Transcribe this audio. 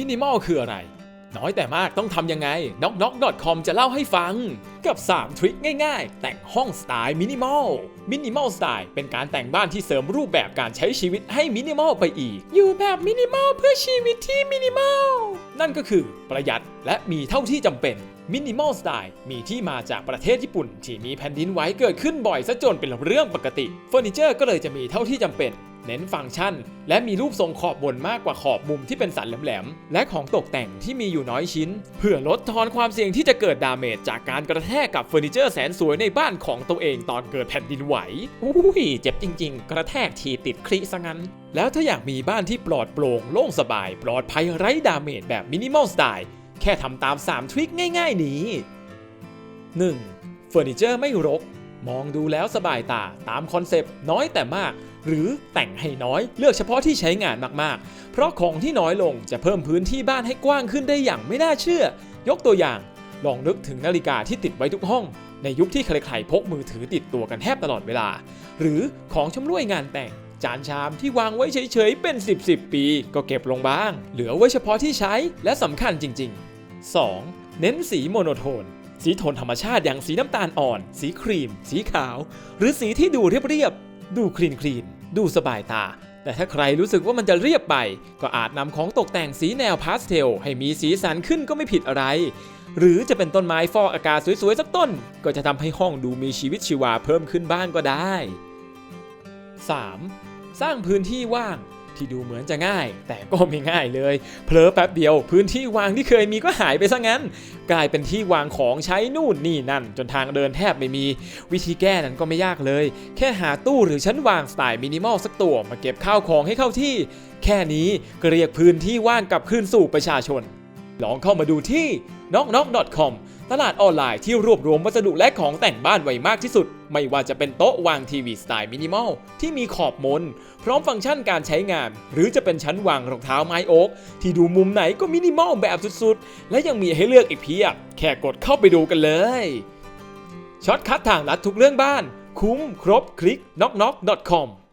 มินิมอลคืออะไร น้อยแต่มากต้องทำยังไง knocknock.com จะเล่าให้ฟัง กับ 3 ทริคง่ายๆ แต่งห้องสไตล์มินิมอลมินิมอลสไตล์เป็นการแต่งบ้านที่เสริมรูปแบบการใช้ชีวิตให้มินิมอลไปอีก อยู่แบบมินิมอลเพื่อชีวิตที่มินิมอลนั่นก็คือประหยัดและมีเท่าที่จำเป็นมินิมอลสไตล์มีที่มาจากประเทศญี่ปุ่น ที่มีแผ่นดินไหวเกิดขึ้นบ่อยซะจนเป็นเรื่องปกติเฟอร์นิเจอร์ก็เลยจะมีเท่าที่จำเป็น เน้นฟังก์ชัน และมีรูปทรงขอบบนมากกว่าขอบมุมที่เป็นสันแหลมๆ และของตกแต่งที่มีอยู่น้อยชิ้น เพื่อลดทอนความเสี่ยงที่จะเกิดดาเมจจากการกระแทกกับเฟอร์นิเจอร์แสนสวยในบ้านของตัวเองตอนเกิดแผ่นดินไหวอุ้ยเจ็บจริง ๆ กระแทกทีติดครีซะงั้น แล้วถ้าอยากมีบ้านที่ปลอดโปร่งโล่งสบาย ปลอดภัยไร้ดาเมจแบบมินิมอลสไตล์แค่ทำตาม 3 ทริคง่าย ๆ นี้ 1. เฟอร์นิเจอร์ไม่รก มองดูแล้วสบายตาตามคอนเซปต์น้อยแต่มาก หรือแต่งให้น้อยเลือกเฉพาะที่ใช้งานมากๆ เพราะของที่น้อยลงจะเพิ่มพื้นที่บ้านให้กว้างขึ้นได้อย่างไม่น่าเชื่อ ยกตัวอย่าง ลองนึกถึงนาฬิกาที่ติดไว้ทุกห้อง ในยุคที่ใครๆพกมือถือติดตัวกันแทบตลอดเวลา หรือของชำร่วยงานแต่งจานชามที่วางไว้เฉยๆเป็น 10 10 ปี ก็เก็บลงบ้าง เหลือไว้เฉพาะที่ใช้และสำคัญจริง ๆ 2. เน้นสีโมโนโทน สีโทนธรรมชาติอย่างสีน้ำตาลอ่อน สีครีม สีขาว หรือสีที่ดูเรียบๆ ดูคลีนคลีนๆดูสบายตา แต่ถ้าใครรู้สึกว่ามันจะเรียบไป ก็อาจนำของตกแต่งสีแนวพาสเทล ให้มีสีสันขึ้นก็ไม่ผิดอะไร หรือจะเป็นต้นไม้ฟอกอากาศสวยๆ สักต้น ก็จะทำให้ห้องดูมีชีวิตชีวาเพิ่มขึ้นบ้างก็ได้ 3. สร้างพื้นที่ว่าง ที่ดูเหมือนจะง่าย แต่ก็ไม่ง่ายเลยเผลอแป๊บเดียว พื้นที่วางที่เคยมีก็หายไปซะงั้น กลายเป็นที่วางของใช้นู่นนี่นั่น จนทางเดินแทบไม่มี วิธีแก้นั้นก็ไม่ยากเลย แค่หาตู้หรือชั้นวางสไตล์มินิมอลสักตัวมาเก็บข้าวของให้เข้าที่ แค่นี้ก็เรียกพื้นที่ว่างกลับคืนสู่ประชาชน ลองเข้ามาดูที่ knocknock.com ตลาดออนไลน์ที่รวบรวมวัสดุและของแต่งบ้านไว้มากที่สุด ไม่ว่าจะเป็นโต๊ะวางทีวีสไตล์มินิมอลที่มีขอบมน พร้อมฟังก์ชันการใช้งาน หรือจะเป็นชั้นวางรองเท้าไม้โอ๊กที่ดูมุมไหนก็มินิมอลแบบสุดๆ และยังมีให้เลือกอีกเพียบ แค่กดเข้าไปดูกันเลยช็อตคัดทางลัดทุกเรื่องบ้าน คุ้มครบคลิก knocknock.com